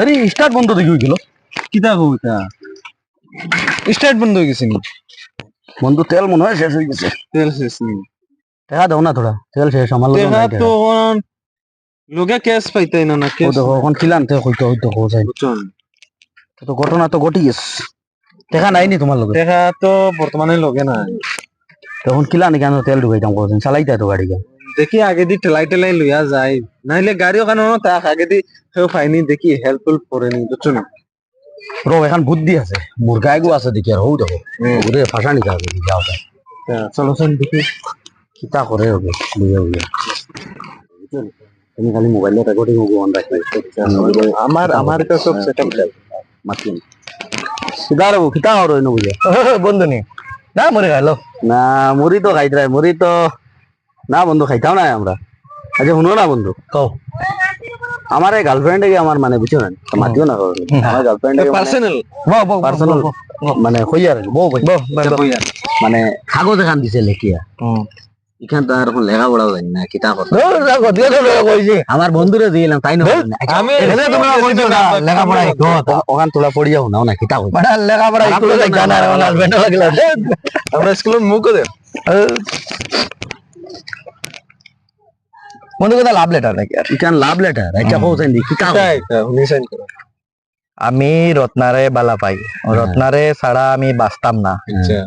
হয়ে গেল কিতা কবিতা স্টার্ট বন্ধ হয়ে গেছে নি। বন্ধু তেল মনে হয় শেষ হয়ে গেছে। তেল শেষ নি। দেখা দাও না থোড়া তেল শেষ আমার লগে দেখা তো লোকে ক্যাশ পাইতাই না না দেখো এখন তে হইতো হইতো হো তো ঘটনা তো ঘটি গেছে। দেখা নাই নি তোমার লগে? দেখা তো বর্তমানে লগে না তখন কিলান কেন তেল ঢুকাইতাম কোদিন? চালাইতা তো গাড়ি দেখি আগে দি টেলাই টেলাই লইয়া যায় নাইলে গাড়ি ওখানে তাক আগে দি সেও ফাইনি দেখি হেল্প হেল্প করে নি বুঝছ না? রো এখন বুদ্ধি আছে মুরগা এগু আছে দেখি আর হৌ দেখো ওরে ফাঁসানি খাবে যাও তাই চলো চল দেখি কিতা করে হবে বুঝে বুঝে তুমি খালি মোবাইলে রেকর্ডিং হব অন রাখবে আমার আমার তো সব সেটআপ মাতিম। কিতা রবো কিতা হর হইনো বুঝে বন্ধু নি না মরে গেল না মুড়ি তো খাইতে মুড়ি তো না বন্ধু খাইতাম না আমরা। আচ্ছা শুনো না বন্ধু। কও। আমার এই গার্লফ্রেন্ড আমার মানে বুঝছ না মাতিও না। আমার গার্লফ্রেন্ড পার্সোনাল পার্সোনাল মানে হই আর বউ বউ মানে কাগজ এখান দিছে লেখিয়া। এখান তো আর এখন লেখা পড়াও জানি না কিতা কথা। কইছি আমার বন্ধুরে দিলাম তাই না আমি এখানে তোমরা কইছো না লেখাপড়া ওখান তোলা পড়িয়া শুনাও না কিতা কই বাড়া লেখাপড়া স্কুলে যাই না। আমার হাজবেন্ড লাগলা আমরা স্কুলের মুখ দে বন্ধু কথা লাভ লেটার নাকি? আর ইখান লাভ লেটার আচ্ছা পৌঁছাই দি কিতা উনি সাইন করো আমি রত্নারে বালা পাই। রত্নারে ছাড়া আমি বাঁচতাম না। আচ্ছা।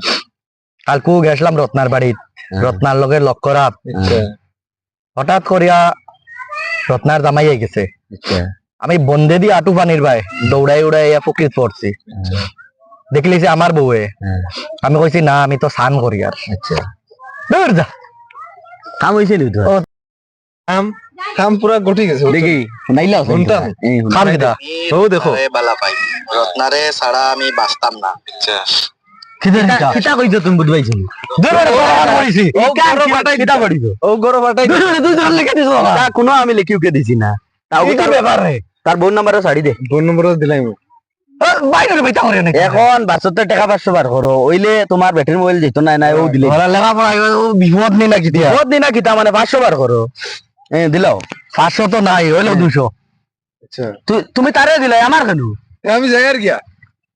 কালকু গেছিলাম রত্নার বাড়িত। রত্নার লগে লক করা। আচ্ছা। হঠাৎ করিয়া রত্নার জামাই গেছে। আচ্ছা। আমি বন্ধে দিয়ে আটু পানির ভাই দৌড়াই উড়াই ইয়া ফকির পড়ছি দেখলি যে আমার বউয়ে হ্যাঁ। আমি কইছি না আমি তো স্নান করি আর। আচ্ছা। দূর যা। কাম হইছে নি তো ও, কাম কাম পুরা গটি গেছে দেখি শুনাইলা শুনতাম। খাম কিতা? ও দেখো। বালা পাই রত্নারে ছাড়া আমি বাঁচতাম না। আচ্ছা। কিতা কিতা? কইছো তুমি বুঝবাইছো দূর বাড়া পড়িছি ও গরম বাটাই কিতা পড়িছো ও গরম বাটাই তুই জল লিখে দিছ তা কোনো আমি লিখিউকে দিছি না। তাও কি তার ব্যাপার রে? তার বোন নাম্বারে শাড়ি দে। বোন নম্বর দিলাই এখন বাসতে টাকা পাঁচশো বার করো। ওইলে তোমার ব্যাটারি মোবাইল যেত না না ও দিলে। ওরা লেখাপড়া ও বিপদ নেই নাকি দিয়া বহুত দিন কিতা মানে পাঁচশো বার করো। এ দিলাও পাঁচশো তো নাই হইল দুশো আচ্ছা। তুমি তারে দিলে আমার কেন? আমি যাই জায়গার গিয়া।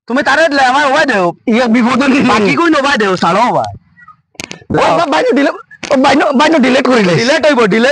তুমি তারে দিলে আমার ওয়াই দেও। ইয়া বিপদ বাকি কই নবাই দেও সাড়ো ভাই দিলে বাইনো বাইনো ডিলেট করিলে ডিলেট হইব ডিলেট